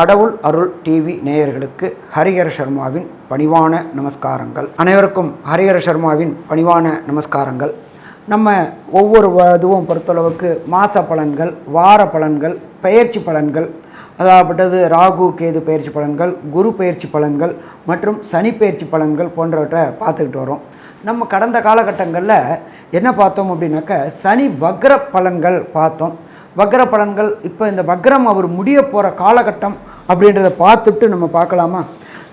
கடவுள் அருள் டிவி நேயர்களுக்கு ஹரிஹர சர்மாவின் பணிவான நமஸ்காரங்கள். அனைவருக்கும் ஹரிஹர சர்மாவின் பணிவான நமஸ்காரங்கள். நம்ம ஒவ்வொரு இதுவும் பொறுத்தளவுக்கு மாத பலன்கள் வார பலன்கள் பயிற்சி பலன்கள் அதாகப்பட்டது ராகு கேது பயிற்சி பலன்கள் குரு பயிற்சி பலன்கள் மற்றும் சனி பயிற்சி பலன்கள் போன்றவற்றை பார்த்துக்கிட்டு வரோம். நம்ம கடந்த காலகட்டங்களில் என்ன பார்த்தோம் அப்படின்னாக்க சனி வக்ர பலன்கள் பார்த்தோம். வக்ர பலன்கள் இப்போ இந்த வக்ரம் அவர் முடிய போகிற காலகட்டம் அப்படின்றத பார்த்துட்டு நம்ம பார்க்கலாமா?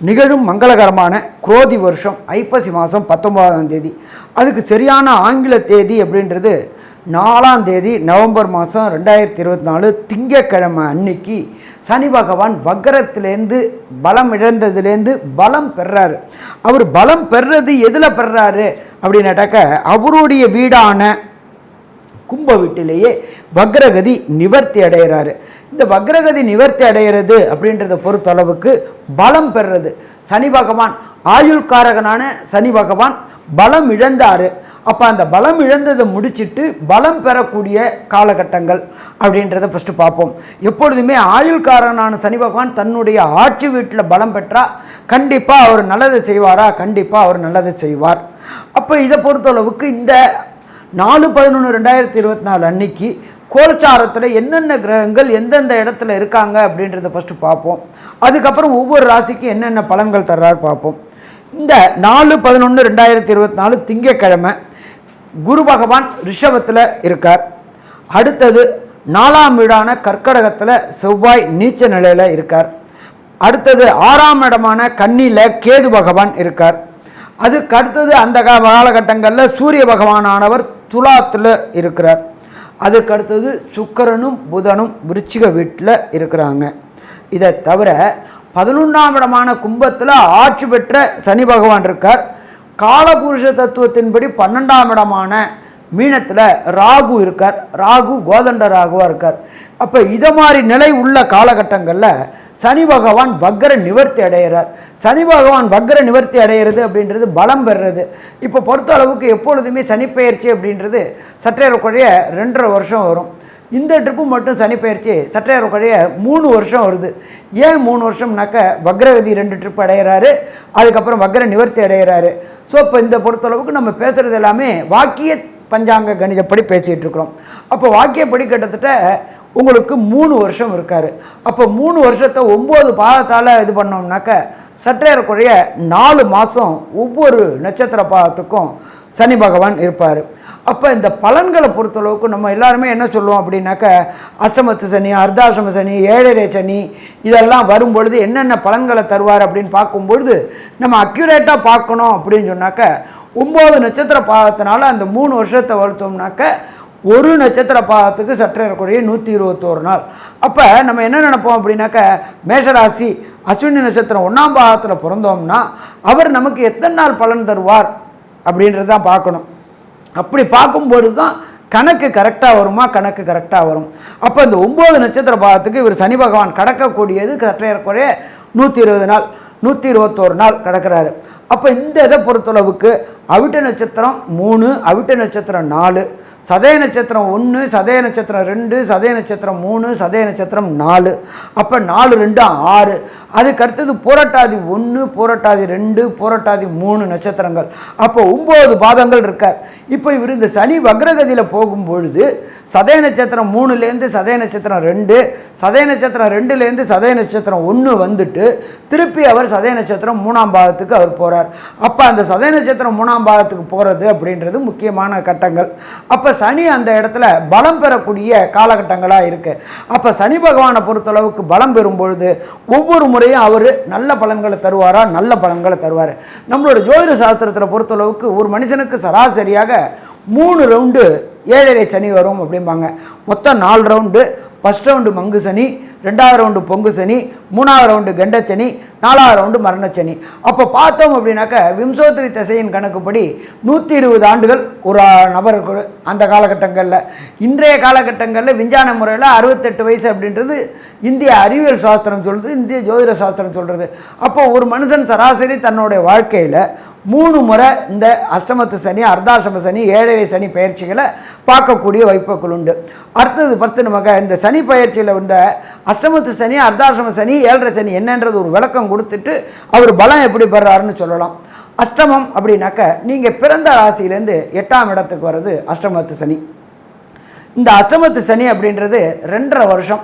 நிகழும் மங்களகரமான குரோதி வருஷம் ஐப்பசி மாதம் பத்தொன்பதாம் தேதி. அதுக்கு சரியான ஆங்கில தேதி அப்படின்றது நாலாம் தேதி நவம்பர் மாதம் ரெண்டாயிரத்தி இருபத்தி நாலு திங்கக்கிழமை அன்னைக்கு சனி பகவான் வக்கரத்திலேருந்து பலம் இழந்ததுலேருந்து பலம் பெறாரு. அவர் பலம் பெறுறது எதில் பெறாரு? அப்படின்னாட்டாக்க அவருடைய வீடான கும்ப வீட்டிலேயே வக்ரகதி நிவர்த்தி அடைகிறாரு. இந்த வக்ரகதி நிவர்த்தி அடைகிறது அப்படின்றத பொறுத்தளவுக்கு பலம் பெறுறது. சனி பகவான் ஆயுள்காரகனான சனி பகவான் பலம் இழந்தார். அப்போ அந்த பலம் இழந்ததை முடிச்சிட்டு பலம் பெறக்கூடிய காலகட்டங்கள் அப்படின்றத ஃபஸ்ட்டு பார்ப்போம். எப்பொழுதுமே ஆயுள்காரனான சனி பகவான் தன்னுடைய ஆட்சி வீட்டில் பலம் பெற்றா கண்டிப்பாக அவர் நல்லதை செய்வாரா? கண்டிப்பாக அவர் நல்லதை செய்வார். அப்போ இதை பொறுத்தளவுக்கு இந்த நாலு பதினொன்று ரெண்டாயிரத்தி இருபத்தி நாலு அன்னைக்கு கோல்சாரத்தில் என்னென்ன கிரகங்கள் எந்தெந்த இடத்துல இருக்காங்க அப்படின்றத ஃபஸ்ட்டு பார்ப்போம். அதுக்கப்புறம் ஒவ்வொரு ராசிக்கும் என்னென்ன பலன்கள் தர்றாரு பார்ப்போம். இந்த நாலு பதினொன்று ரெண்டாயிரத்தி இருபத்தி நாலு திங்கக்கிழமை குரு பகவான் ரிஷபத்தில் இருக்கார். அடுத்தது நாலாம் வீடான கர்க்கடகத்தில் செவ்வாய் நீச்ச நிலையில் இருக்கார். அடுத்தது ஆறாம் இடமான கன்னியில் கேது பகவான் இருக்கார். அதுக்கு அடுத்தது அந்த காலகட்டங்களில் சூரிய பகவானானவர் துலாத்தில் இருக்கிறார். அதுக்கு அடுத்தது புதனும் விருச்சிக வீட்டில் இருக்கிறாங்க. இதை தவிர பதினொன்றாம் இடமான கும்பத்தில் ஆட்சி பெற்ற சனி பகவான் இருக்கார். காலபுருஷ தத்துவத்தின்படி பன்னெண்டாம் இடமான மீனத்தில் ராகு இருக்கார். ராகு கோதண்ட ராகுவாக இருக்கார். அப்போ இதை மாதிரி நிலை உள்ள காலகட்டங்களில் சனி பகவான் வக்கர நிவர்த்தி அடைகிறார் சனி பகவான் வக்கர நிவர்த்தி அடைகிறது அப்படின்றது பலம் பெறுறது. இப்போ பொறுத்த அளவுக்கு எப்பொழுதுமே சனிப்பெயர்ச்சி அப்படின்றது சற்றேறக்குறைய ரெண்டரை வருஷம் வரும். இந்த ட்ரிப்பு மட்டும் சனிப்பெயர்ச்சி சற்றேறக்குறைய மூணு வருஷம் வருது. ஏன் மூணு வருஷம்னாக்க வக்ரகதி ரெண்டு ட்ரிப் அடைகிறாரு அதுக்கப்புறம் வக்ர நிவர்த்தி அடைகிறாரு ஸோ இப்போ இந்த பொறுத்தளவுக்கு நம்ம பேசுகிறது எல்லாமே வாக்கிய பஞ்சாங்க கணிதப்படி பேசிகிட்டு இருக்கிறோம். அப்போ வாக்கியப்படி கிட்டத்தட்ட உங்களுக்கு மூணு வருஷம் இருக்கார். அப்போ மூணு வருஷத்தை ஒம்பது பாதத்தால் இது பண்ணோம்னாக்க சற்றேறக்குறைய நாலு மாதம் ஒவ்வொரு நட்சத்திர பாதத்துக்கும் சனி பகவான் இருப்பார். அப்போ இந்த பலன்களை பொறுத்தளவுக்கு நம்ம எல்லாருமே என்ன சொல்லுவோம் அப்படின்னாக்க அஷ்டமத்து சனி அர்த்தாசிரம சனி ஏழரை சனி இதெல்லாம் வரும்பொழுது என்னென்ன பலன்களை தருவார் அப்படின்னு பார்க்கும்பொழுது நம்ம அக்யூரேட்டாக பார்க்கணும் அப்படின்னு சொன்னாக்க ஒம்பது நட்சத்திர பாதத்தினால அந்த மூணு வருஷத்தை வளர்த்தோம்னாக்க ஒரு நட்சத்திர பாதத்துக்கு சற்றேறக்குறைய நூற்றி இருபத்தோரு நாள். அப்போ நம்ம என்ன நினைப்போம் அப்படின்னாக்க மேஷராசி அஸ்வினி நட்சத்திரம் ஒன்றாம் பாகத்தில் பிறந்தோம்னா அவர் நமக்கு எத்தனை நாள் பலன் தருவார் அப்படின்றது தான் பார்க்கணும். அப்படி பார்க்கும்போது தான் கணக்கு கரெக்டாக வருமா கணக்கு கரெக்டாக வரும். அப்போ இந்த ஒம்பது நட்சத்திர பாகத்துக்கு இவர் சனி பகவான் கடக்கக்கூடியது சற்றேறக்குறைய நூற்றி இருபது நாள் நூற்றி இருபத்தோரு நாள் கிடக்கிறாரு. அப்போ இந்த இதை பொறுத்தளவுக்கு அவிட்ட நட்சத்திரம் மூணு அவிட்ட நட்சத்திரம் நாலு சதய நட்சத்திரம் ஒன்று சதய நட்சத்திரம் ரெண்டு சதய நட்சத்திரம் மூணு சதய நட்சத்திரம் நாலு அப்போ நாலு ரெண்டு ஆறு அதுக்கு அடுத்தது பூரட்டாதி ஒன்று பூரட்டாதி ரெண்டு பூரட்டாதி மூணு நட்சத்திரங்கள் அப்போ ஒம்பது பாதங்கள் இருக்கார் இப்போ இவர் இந்த சனி வக்ரகதியில் போகும்பொழுது சதய நட்சத்திரம் மூணுலேருந்து சதய நட்சத்திரம் ரெண்டு சதய நட்சத்திரம் ரெண்டுலேருந்து சதய நட்சத்திரம் ஒன்று வந்துட்டு திருப்பி அவர் சதய நட்சத்திரம் மூணாம் பாகத்துக்கு அவர் போகிறார் அப்போ அந்த சதய நட்சத்திரம் மூணாம் பாகத்துக்கு போகிறது அப்படின்றது முக்கியமான கட்டங்கள். அப்போ சனி அந்த இடத்துல பலம் பெறக்கூடிய காலகட்டங்களாக இருக்குது அப்போ சனி பகவானை பொறுத்தளவுக்கு பலம் பெறும் பொழுது ஒவ்வொரு முறையும் அவர் நல்ல பலன்களை தருவாரா? நல்ல பலன்களை தருவார். நம்மளோட ஜோதிட சாஸ்திரத்தில் பொறுத்தளவுக்கு ஒரு மனுஷனுக்கு சராசரியாக மூணு ரவுண்டு ஏழரை சனி வரும் அப்படிம்பாங்க. மொத்தம் நாலு ரவுண்டு ஃபஸ்ட் ரவுண்டு மங்கு சனி ரெண்டாவது ரவுண்டு பொங்கு சனி மூணாவது ரவுண்டு கண்டச்சனி நாலாவது ரவுண்டு மரணச்சனி அப்போ பார்த்தோம் அப்படின்னாக்க விம்சோத்திரி திசையின் கணக்குப்படி நூற்றி இருபது ஆண்டுகள் ஒரு நபருக்கு அந்த காலகட்டங்களில். இன்றைய காலகட்டங்களில் விஞ்ஞான முறையில் அறுபத்தெட்டு வயசு அப்படின்றது இந்திய அறிவியல் சாஸ்திரம் சொல்கிறது இந்திய ஜோதிட சாஸ்திரம் சொல்கிறது அப்போ ஒரு மனுஷன் சராசரி தன்னுடைய வாழ்க்கையில் மூணு முறை இந்த அஷ்டமத்து சனி அர்த்தாசிரம சனி ஏழரை சனி பயிற்சிகளை பார்க்கக்கூடிய வாய்ப்புகள் உண்டு. அடுத்தது பத்து நமக்கு இந்த சனி பயிற்சியில் உள்ள அஷ்டமத்து சனி அர்த்தாசிரம சனி ஏழரை சனி என்னன்றது ஒரு விளக்கம் கொடுத்துட்டு அவர் பலம் எப்படி பெறாருன்னு சொல்லலாம். அஷ்டமம் அப்படின்னாக்க நீங்கள் பிறந்த ராசியிலேருந்து எட்டாம் இடத்துக்கு வர்றது அஷ்டமத்து சனி. இந்த அஷ்டமத்து சனி அப்படின்றது ரெண்டரை வருஷம்.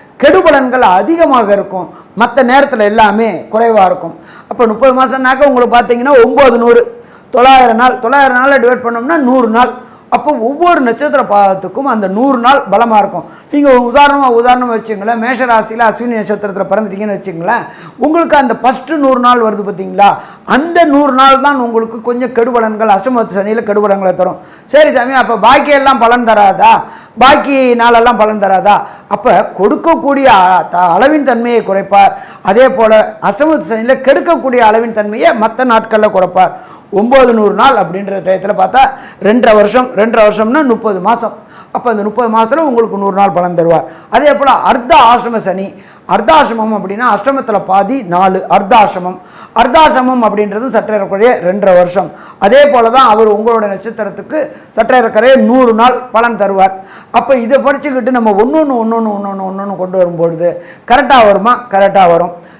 கெடுபலன்கள் அதிகமாக இருக்கும். மற்ற நேரத்தில் எல்லாமே குறைவாக இருக்கும். அப்போ முப்பது மாதம்னாக்க உங்களுக்கு பார்த்தீங்கன்னா ஒம்பது நூறு. தொள்ளாயிரம் நாள். தொள்ளாயிரம் நாளில் டிவைட் பண்ணோம்னா நூறு நாள். அப்போ ஒவ்வொரு நட்சத்திர பாதத்துக்கும் அந்த நூறு நாள் பலமாக இருக்கும். நீங்கள் உதாரணமாக உதாரணமாக வச்சுங்களேன் மேஷ ராசியில் அஸ்வினி நட்சத்திரத்தில் பிறந்துட்டீங்கன்னு வச்சுங்களேன் உங்களுக்கு அந்த ஃபஸ்ட்டு நூறு நாள் வருது பார்த்தீங்களா? அந்த நூறு நாள் தான் உங்களுக்கு கொஞ்சம் கெடுபலன்கள் அஷ்டமத்து சனியில் கெடுபலன்களை தரும். சரி சாமி அப்போ பாக்கியெல்லாம் பலன் தராதா? பாக்கி நாளெல்லாம் பலன் தராதா? அப்போ கொடுக்கக்கூடிய அளவின் தன்மையை குறைப்பார். அதே போல் அஷ்டமத்து சனியில் கெடுக்கக்கூடிய அளவின் தன்மையை மற்ற நாட்களில் குறைப்பார். ஒம்பது நூறு நாள் அப்படின்ற டயத்தில் பார்த்தா ரெண்டரை வருஷம் ரெண்டரை வருஷம்னா முப்பது மாதம் அப்போ அந்த முப்பது மாதத்தில் உங்களுக்கு நூறு நாள் பலன் தருவார். அதே போல் அர்த்த ஆசிரம சனி அர்த்தாசிரமம் அப்படின்னா அஷ்டமத்தில் பாதி நாலு அர்த்தாசிரமம் அர்த்தாசிரமம் அப்படின்றது சற்றேறக்குறைய ரெண்டரை வருஷம். அதே போல் தான் அவர் உங்களோட நட்சத்திரத்துக்கு சற்றேறக்குறைய நூறு நாள் பலன் தருவார். அப்போ இதை படிச்சுக்கிட்டு நம்ம ஒன்று ஒன்று ஒன்று ஒன்று ஒன்று ஒன்று ஒன்று கொண்டு வரும்பொழுது கரெக்டாக வருமா? கரெக்டாக வரும்.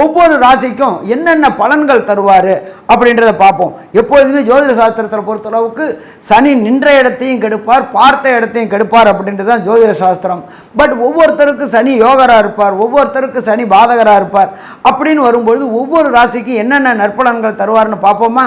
ஒவ்வொரு ராசிக்கும் என்னென்ன பலன்கள் தருவார் அப்படின்றத பார்ப்போம். எப்பொழுதுமே ஜோதிட சாஸ்திரத்தில் பொறுத்தளவுக்கு சனி நின்ற இடத்தையும் கெடுப்பார் பார்த்த இடத்தையும் கெடுப்பார் அப்படின்றது தான் ஜோதிட சாஸ்திரம். பட் ஒவ்வொருத்தருக்கு சனி யோகராக இருப்பார் ஒவ்வொருத்தருக்கு சனி பாதகராக இருப்பார் அப்படின்னு வரும்பொழுது ஒவ்வொரு ராசிக்கும் என்னென்ன நற்பலன்கள் தருவார்னு பார்ப்போமா?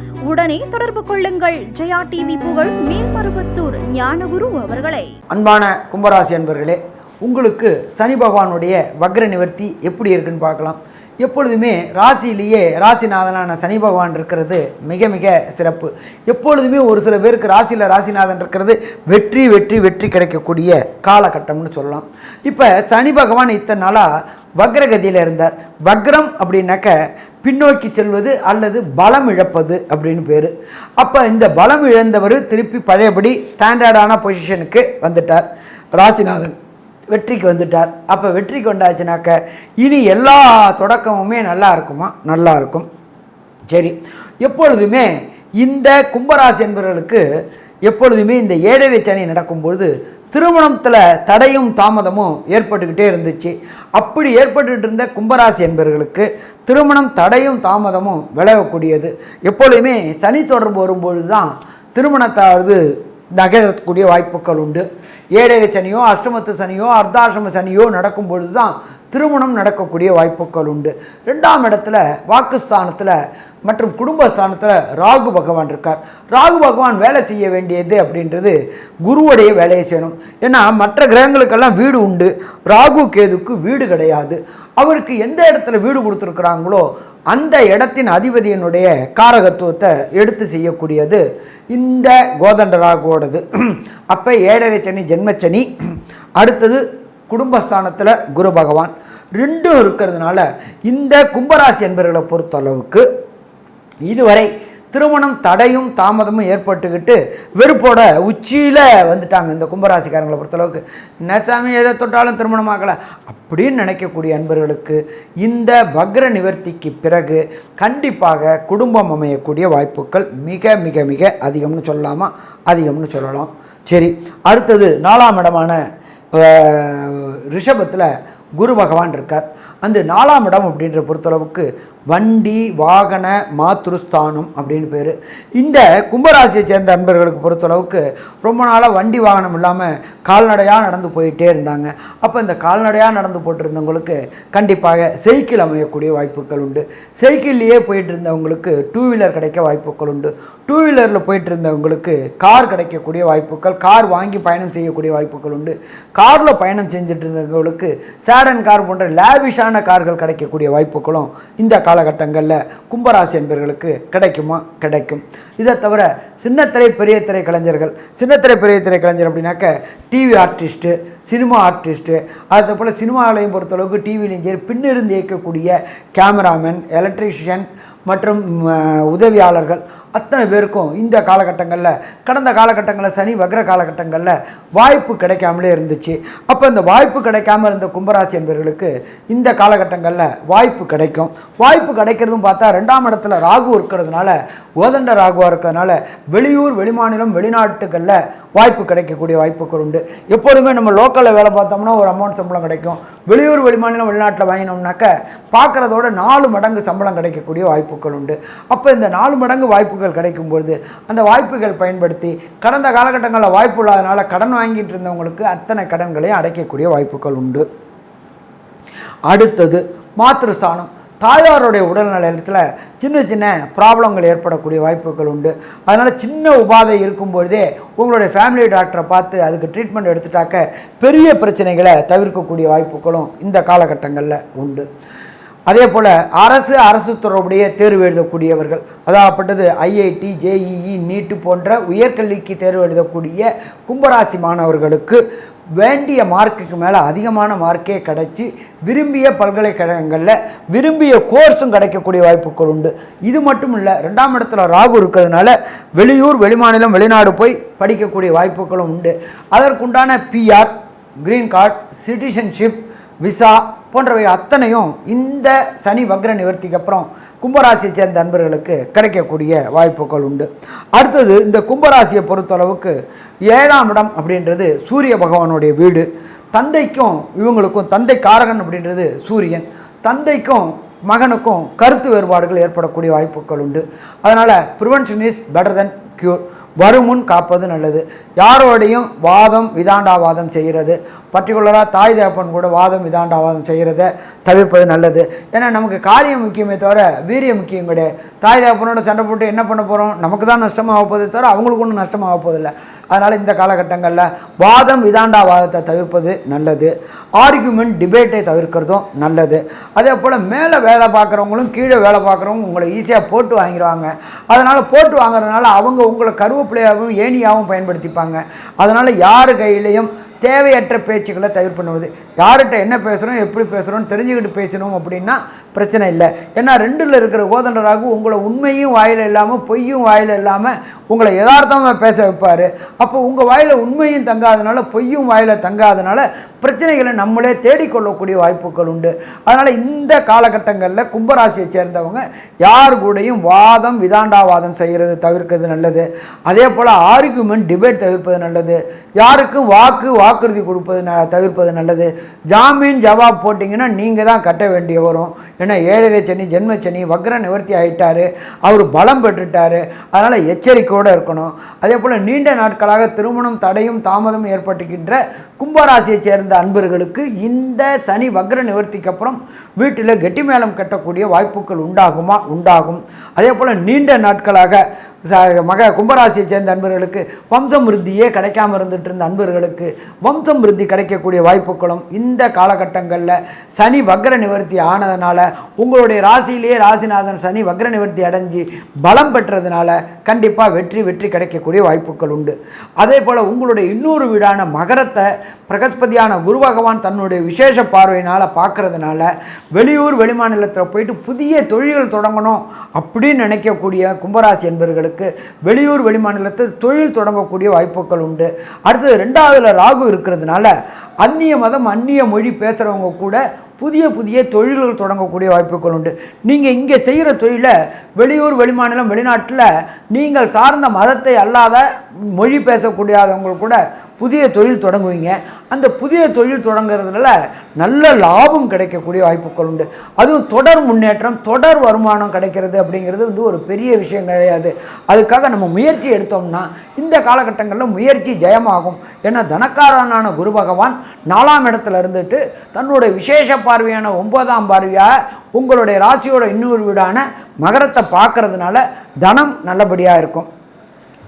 உடனே தொடர்பு கொள்ளுங்கள். ஜெயா டிவி புகழ் மேல்மருவத்தூர் ஞானகுரு அவர்களை. அன்பான கும்பராசி அன்பர்களே உங்களுக்கு சனி பகவானுடைய வக்ர நிவர்த்தி எப்படி இருக்குன்னு பார்க்கலாம். எப்பொழுதுமே ராசியிலேயே ராசிநாதனான சனி பகவான் இருக்கிறது மிக மிக சிறப்பு. எப்பொழுதுமே ஒரு சில பேருக்கு ராசியில் ராசிநாதன் இருக்கிறது வெற்றி வெற்றி வெற்றி கிடைக்கக்கூடிய காலகட்டம்னு சொல்லலாம். இப்போ சனி பகவான் இத்தனை நாளாக வக்ரகதியில் இருந்தார். வக்ரம் அப்படின்னாக்க பின்னோக்கி செல்வது அல்லது பலம் இழப்பது அப்படின்னு பேர். அப்போ இந்த பலம் இழந்தவர் திருப்பி பழையபடி ஸ்டாண்டர்டான பொசிஷனுக்கு வந்துட்டார். ராசிநாதன் வெற்றிக்கு வந்துட்டார். அப்போ வெற்றிக்கு வந்தாச்சுனாக்க இனி எல்லா தொடக்கமுமே நல்லா இருக்குமா? நல்லா இருக்கும். சரி. எப்பொழுதுமே இந்த கும்பராசி என்பவர்களுக்கு எப்பொழுதுமே இந்த ஏழரை சனி நடக்கும்பொழுது திருமணத்தில் தடையும் தாமதமும் ஏற்பட்டுக்கிட்டே இருந்துச்சு. அப்படி ஏற்பட்டுக்கிட்டு இருந்த கும்பராசி என்பவர்களுக்கு திருமணம் தடையும் தாமதமும் விளையக்கூடியது எப்பொழுதுமே சனி தொடர்பு வரும்பொழுது தான் திருமணத்தாவது நகரக்கூடிய வாய்ப்புகள் உண்டு. ஏழரை சனியோ அஷ்டமத்து சனியோ அர்த்தாசிரம சனியோ நடக்கும் பொழுது தான் திருமணம் நடக்கக்கூடிய வாய்ப்புகள் உண்டு. ரெண்டாம் இடத்துல வாக்குஸ்தானத்தில் மற்றும் குடும்பஸ்தானத்தில் ராகு பகவான் இருக்கார். ராகு பகவான் வேலை செய்ய வேண்டியது அப்படின்றது குருவுடைய வேலையை செய்யணும். ஏன்னா மற்ற கிரகங்களுக்கெல்லாம் வீடு உண்டு. ராகு கேதுக்கு வீடு கிடையாது. அவருக்கு எந்த இடத்துல வீடு கொடுத்துருக்குறாங்களோ அந்த இடத்தின் அதிபதியினுடைய காரகத்துவத்தை எடுத்து செய்யக்கூடியது இந்த கோதண்ட ராகுவோடது. அப்போ ஏழரை சனி ஜென்மச்சனி அடுத்தது குடும்பஸ்தானத்தில் குரு பகவான். ரெண்டும் இருக்கிறதுனால இந்த கும்பராசி என்பவர்களை பொறுத்தளவுக்கு இதுவரை திருமணம் தடையும் தாமதமும் ஏற்பட்டுக்கிட்டு வெறுப்போட உச்சியில் வந்துட்டாங்க இந்த கும்பராசிக்காரங்களை பொறுத்தளவுக்கு. நெசாமி எதை தொட்டாலும் திருமணம் ஆகலை. அப்படின்னு நினைக்கக்கூடிய அன்பர்களுக்கு இந்த வக்ர நிவர்த்திக்கு பிறகு கண்டிப்பாக குடும்பம் அமையக்கூடிய வாய்ப்புகள் மிக மிக மிக அதிகம்னு சொல்லலாமா? அதிகம்னு சொல்லலாம். சரி அடுத்தது நாலாம் இடமான ரிஷபத்தில் குரு பகவான் இருக்கார். அந்த நாலாம் இடம் அப்படின்ற பொறுத்தளவுக்கு வண்டி வாகன மாத்ருஸ்தானம் அப்படின்னு பேர். இந்த கும்பராசியை சேர்ந்த அன்பர்களுக்கு பொறுத்தளவுக்கு ரொம்ப நாளாக வண்டி வாகனம் இல்லாமல் கால்நடையாக நடந்து போயிட்டே இருந்தாங்க. அப்போ இந்த கால்நடையாக நடந்து போட்டிருந்தவங்களுக்கு கண்டிப்பாக சைக்கிள் அமையக்கூடிய வாய்ப்புகள் உண்டு. சைக்கிள்லேயே போயிட்டு இருந்தவங்களுக்கு டூ வீலர் கிடைக்க வாய்ப்புகள் உண்டு. டூ வீலரில் போயிட்டு இருந்தவங்களுக்கு கார் கிடைக்கக்கூடிய வாய்ப்புகள் கார் வாங்கி பயணம் செய்யக்கூடிய வாய்ப்புகள் உண்டு. காரில் பயணம் செஞ்சுட்டு இருந்தவங்களுக்கு சேடன் கார் போன்ற லேவிஷான கார்கள் கிடைக்கக்கூடிய வாய்ப்புகளும் இந்த காலகட்டங்களில் கும்பராசி என்பவர்களுக்கு கிடைக்குமா? கிடைக்கும். இதை தவிர சின்னத்திரை பெரிய திரை கலைஞர்கள் சின்னத்திரை பெரிய திரை கலைஞர் அப்படின்னாக்க டிவி ஆர்டிஸ்ட்டு சினிமா ஆர்டிஸ்ட்டு அதே போல் சினிமாவிலையும் பொறுத்தளவுக்கு டிவிலையும் சரி பின்னிருந்து இயக்கக்கூடிய கேமராமேன் எலக்ட்ரிஷியன் மற்றும் உதவியாளர்கள் அத்தனை பேருக்கும் இந்த காலகட்டங்களில் கடந்த காலகட்டங்களில் சனி வக்ர காலகட்டங்களில் வாய்ப்பு கிடைக்காமலே இருந்துச்சு. அப்போ இந்த வாய்ப்பு கிடைக்காம இருந்த கும்பராசி என்பவர்களுக்கு இந்த காலகட்டங்களில் வாய்ப்பு கிடைக்கும். வாய்ப்பு கிடைக்கிறதும் பார்த்தா ரெண்டாம் இடத்துல ராகு இருக்கிறதுனால ஓதண்ட ராகுவாக இருக்கிறதுனால வெளியூர் வெளிமாநிலம் வெளிநாட்டுகளில் வாய்ப்பு கிடைக்கக்கூடிய வாய்ப்புகள் உண்டு. எப்போதுமே நம்ம லோக்கலில் வேலை பார்த்தோம்னா ஒரு அமௌண்ட் சம்பளம் கிடைக்கும். வெளியூர் வெளிமாநிலம் வெளிநாட்டில் வாங்கினோம்னாக்க பார்க்குறதோட நாலு மடங்கு சம்பளம் கிடைக்கக்கூடிய வாய்ப்புகள் உண்டு. அப்போ இந்த நாலு மடங்கு வாய்ப்பு வாய்ப்புகள் கிடைக்கும்பொழுது அந்த வாய்ப்புகள் பயன்படுத்தி கடந்த காலகட்டங்களில் வாய்ப்பு இல்லாதனால கடன் வாங்கிட்டு இருந்தவங்களுக்கு அத்தனை கடன்களையும் அடைக்கக்கூடிய வாய்ப்புகள் உண்டு. அடுத்தது மாத்திருஸ்தானம். தாயாருடைய உடல்நலத்தில் சின்ன சின்ன ப்ராப்ளங்கள் ஏற்படக்கூடிய வாய்ப்புகள் உண்டு. அதனால் சின்ன உபாதை இருக்கும்பொழுதே உங்களுடைய ஃபேமிலி டாக்டரை பார்த்து அதுக்கு ட்ரீட்மெண்ட் எடுத்துட்டாக்க பெரிய பிரச்சனைகளை தவிர்க்கக்கூடிய வாய்ப்புகளும் இந்த காலகட்டங்களில் உண்டு. அதே போல் அரசு அரசு தொடர்புடைய தேர்வு எழுதக்கூடியவர்கள் அதாகப்பட்டது ஐஐடி ஜேஇஇ நீட்டு போன்ற உயர்கல்விக்கு தேர்வு எழுதக்கூடிய கும்பராசி மாணவர்களுக்கு வேண்டிய மார்க்குக்கு மேலே அதிகமான மார்க்கே கிடைச்சி விரும்பிய பல்கலைக்கழகங்களில் விரும்பிய கோர்ஸும் கிடைக்கக்கூடிய வாய்ப்புகள் உண்டு. இது மட்டும் இல்லை ரெண்டாம் இடத்துல ராகு இருக்கிறதுனால வெளியூர் வெளிமாநிலம் வெளிநாடு போய் படிக்கக்கூடிய வாய்ப்புகளும் உண்டு. அதற்குண்டான PR green card citizenship visa போன்றவை அத்தனையும் இந்த சனி வக்ர நிவர்த்திக்கு அப்புறம் கும்பராசியை சேர்ந்த நண்பர்களுக்கு கிடைக்கக்கூடிய வாய்ப்புகள் உண்டு. அடுத்தது இந்த கும்பராசியை பொறுத்தளவுக்கு ஏழாம் இடம் அப்படின்றது சூரிய பகவானுடைய வீடு. தந்தைக்கும் இவங்களுக்கும் தந்தை காரகன் அப்படின்றது சூரியன். தந்தைக்கும் மகனுக்கும் கருத்து வேறுபாடுகள் ஏற்படக்கூடிய வாய்ப்புகள் உண்டு. அதனால் prevention is better than cure வருமுன் காப்பது நல்லது. யாரோடையும் வாதம் விதாண்டாவாதம் செய்கிறது. பர்டிகுலராக தாய் தேப்பன் கூட வாதம் விதாண்டாவாதம் செய்கிறத தவிர்ப்பது நல்லது. ஏன்னா நமக்கு காரியம் முக்கியமே தவிர வீரியம் முக்கியம் கிடையாது. தாய் தேப்பனோட சண்டை போட்டு என்ன பண்ண போகிறோம் நமக்கு தான் நஷ்டமாக போதே தவிர அவங்களுக்கு ஒன்றும் நஷ்டமாக போதில்லை. அதனால் இந்த காலகட்டங்களில் வாதம் விதாண்டாவாதத்தை தவிர்ப்பது நல்லது. ஆர்குமெண்ட் டிபேட்டை தவிர்க்கிறதும் நல்லது. அதே போல் மேலே வேலை பார்க்குறவங்களும் கீழே வேலை பார்க்குறவங்க உங்களை ஈஸியாக போட்டு வாங்கிடுவாங்க அதனால் போட்டு வாங்குறதுனால அவங்க உங்களை கருவேப்பிலையாகவும் ஏணியாகவும் பயன்படுத்திப்பாங்க. அதனால் யார் கையிலையும் தேவையற்ற பேச்சுக்களை தவிர பண்ணுவது. யார்கிட்ட என்ன பேசுகிறோம் எப்படி பேசுகிறோம் தெரிஞ்சுக்கிட்டு பேசணும் அப்படின்னா பிரச்சனை இல்லை. ஏன்னா ரெண்டில் இருக்கிற கோதண்டராக உங்களை உண்மையும் வாயில் இல்லாமல் பொய்யும் வாயில் இல்லாமல் உங்களை யதார்த்தமாக பேச வைப்பார். அப்போ உங்கள் வாயில் உண்மையும் தங்காதனால பொய்யும் வாயில் தங்காதனால பிரச்சனைகளை நம்மளே தேடிக்கொள்ளக்கூடிய வாய்ப்புகள் உண்டு. அதனால் இந்த காலகட்டங்களில் கும்பராசியை சேர்ந்தவங்க யார் கூடயும் வாதம் விதாண்டாவாதம் செய்கிறது தவிர்க்கிறது நல்லது. அதே போல் ஆர்குமெண்ட் டிபேட் தவிர்ப்பது நல்லது. யாருக்கும் வாக்கு வாக்குறுதி கொடுப்பது ந தவிர்ப்பது நல்லது. ஜாமீன் ஜவாப் போட்டிங்கன்னா நீங்கள் தான் கட்ட வேண்டிய வரும். ஏன்னா ஏழரை சனி ஜென்ம சனி வக்ர நிவர்த்தி ஆகிட்டார் அவர் பலம் பெற்றுட்டார். அதனால் எச்சரிக்கையோடு இருக்கணும். அதே போல் நீண்ட நாட்களாக திருமணம் தடையும் தாமதம் ஏற்பட்டுகின்ற கும்பராசியை சேர்ந்த அன்பர்களுக்கு இந்த சனி வக்ர நிவர்த்திக்கு அப்புறம் வீட்டில் கெட்டி மேளம் கட்டக்கூடிய வாய்ப்புகள் உண்டாகுமா? உண்டாகும். அதே போல் நீண்ட நாட்களாக மக கும்பராசியை சேர்ந்த அன்பர்களுக்கு வம்சம் விருத்தியே கிடைக்காம இருந்துட்டு இருந்த அன்பர்களுக்கு வம்சம் விருத்தி கிடைக்கக்கூடிய வாய்ப்புகளும் இந்த காலகட்டங்களில் சனி வக்ர நிவர்த்தி ஆனதுனால உங்களுடைய ராசியிலேயே ராசிநாதன் சனி வக்ர நிவர்த்தி அடைஞ்சு பலம் பெற்றதுனால கண்டிப்பாக வெற்றி வெற்றி கிடைக்கக்கூடிய வாய்ப்புகள் உண்டு. அதே போல் உங்களுடைய இன்னொரு வீடான மகரத்தை பிரகஸ்பதியான குரு பகவான் தன்னுடைய விசேஷ பார்வையினால் பார்க்கறதுனால வெளியூர் வெளிமாநிலத்தில் போயிட்டு புதிய தொழில்கள் தொடங்கணும் அப்படின்னு நினைக்கக்கூடிய கும்பராசி என்பவர்களுக்கு வெளியூர் வெளிமாநிலத்தில் தொழில் தொடங்கக்கூடிய வாய்ப்புகள் உண்டு. அடுத்தது ரெண்டாவதுல ராகு இருக்கிறதுனால அந்நிய மதம் அந்நிய மொழி பேசுகிறவங்க கூட புதிய புதிய தொழில்கள் தொடங்கக்கூடிய வாய்ப்புகள் உண்டு. நீங்கள் இங்கே செய்கிற தொழிலை வெளியூர் வெளிமாநிலம் வெளிநாட்டில் நீங்கள் சார்ந்த மதத்தை அல்லாத மொழி பேசக்கூடியவங்க கூட புதிய தொழில் தொடங்குவீங்க. அந்த புதிய தொழில் தொடங்குறதுனால நல்ல லாபம் கிடைக்கக்கூடிய வாய்ப்புகள் உண்டு. அதுவும் தொடர் முன்னேற்றம் தொடர் வருமானம் கிடைக்கிறது அப்படிங்கிறது வந்து ஒரு பெரிய விஷயம் கிடையாது. அதுக்காக நம்ம முயற்சி எடுத்தோம்னா இந்த காலகட்டங்களில் முயற்சி ஜெயமாகும். ஏன்னா தனக்காரனான குரு பகவான் நாலாம் இடத்துல இருந்துட்டு தன்னுடைய விசேஷ பார்வையான ஒன்பதாம் பார்வையாக உங்களுடைய ராசியோட இன்னொரு வீடான மகரத்தை பார்க்கறதுனால தனம் நல்லபடியாக இருக்கும்.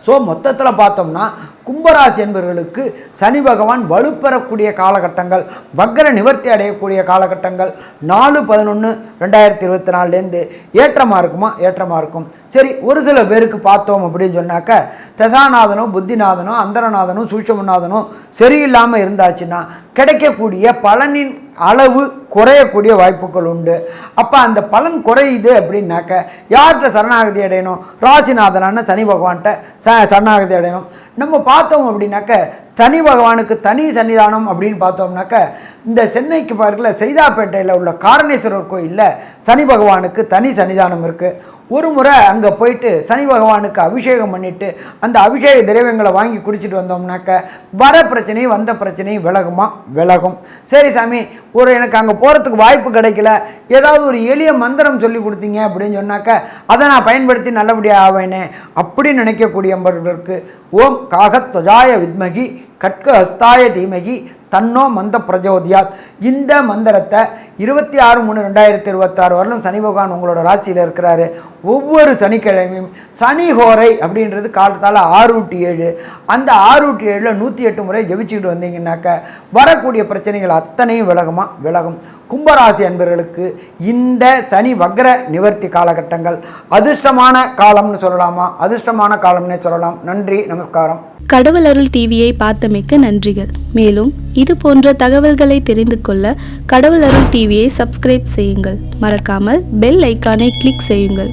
ஸோ மொத்தத்தில் பார்த்தோம்னா கும்பராசி என்பவர்களுக்கு சனி பகவான் வலுப்பெறக்கூடிய காலகட்டங்கள் வக்கர நிவர்த்தி அடையக்கூடிய காலகட்டங்கள் நாலு பதினொன்று ரெண்டாயிரத்தி இருபத்தி நாலுலேருந்து ஏற்றமாக இருக்குமா? ஏற்றமாக இருக்கும். சரி ஒரு சில பேருக்கு பார்த்தோம் அப்படின்னு சொன்னாக்க தசாநாதனும் புத்திநாதனும் அந்தரநாதனும் சூட்சமநாதனும் சரியில்லாமல் இருந்தாச்சுன்னா கிடைக்கக்கூடிய பலனின் அளவு குறையக்கூடிய வாய்ப்புகள் உண்டு. அப்போ அந்த பலன் குறையுது அப்படின்னாக்க யார்கிட்ட சரணாகதி அடையணும்? ராசிநாதனான சனி பகவான்கிட்ட ச சரணாகதி அடையணும். நம்ம பார்த்தோம் அப்படின்னாக்க தனி பகவானுக்கு தனி சன்னிதானம் அப்படின்னு பார்த்தோம்னாக்க இந்த சென்னைக்கு பாருங்கள் செய்தாப்பேட்டையில் உள்ள காரணேஸ்வரர் கோயிலில் சனி பகவானுக்கு தனி சன்னிதானம் இருக்குது ஒரு முறை அங்கே போயிட்டு சனி பகவானுக்கு அபிஷேகம் பண்ணிவிட்டு அந்த அபிஷேக திரவியங்களை வாங்கி குடிச்சிட்டு வந்தோம்னாக்க வர பிரச்சனையும் வந்த பிரச்சனையும் விலகுமா? விலகும். சரி சாமி ஒரு எனக்கு அங்கே போகிறதுக்கு வாய்ப்பு கிடைக்கல. ஏதாவது ஒரு எளிய மந்திரம் சொல்லி கொடுத்தீங்க அப்படின்னு சொன்னாக்க அதை நான் பயன்படுத்தி நல்லபடியாக ஆவேனே அப்படின்னு நினைக்கக்கூடியவர்களுக்கு ஓம் காகத்வஜாய வித்மகி கட்க ஹஸ்தாய தீமகி தன்னோ மந்த பிரஜோதியாத் இந்த மந்திரத்தை இருபத்தி ஆறு மூணு ரெண்டாயிரத்தி இருபத்தாறு வரலும் சனி பகவான் உங்களோட ராசியில் இருக்கிறாரு. ஒவ்வொரு சனிக்கிழமையும் சனி ஹோரை அப்படின்றது காலத்தால் ஆறு டு ஏழு. அந்த ஆறு டு ஏழில் நூற்றி எட்டு முறை ஜெபிச்சுக்கிட்டு வந்தீங்கன்னாக்க வரக்கூடிய பிரச்சனைகள் அத்தனையும் விலகுமா? விலகும். கும்பராசி அன்பர்களுக்கு இந்த சனி வக்ர நிவர்த்தி காலகட்டங்கள் அதிர்ஷ்டமான காலம்னு சொல்லலாமா? அதிர்ஷ்டமான காலம்னே சொல்லலாம். நன்றி நமஸ்காரம். கடவுள் அருள் டிவியை பார்த்தமைக்க நன்றிகள். மேலும் இது போன்ற தகவல்களை தெரிந்து கொள்ள கடவுள் அருள் டிவியை சப்ஸ்கிரைப் செய்யுங்கள். மறக்காமல் பெல் ஐக்கானை கிளிக் செய்யுங்கள்.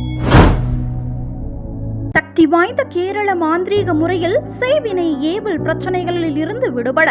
சக்தி வாய்ந்த கேரள மாந்திரீக முறையில் செய்வினை ஏவல் பிரச்சனைகளில் இருந்து விடுபட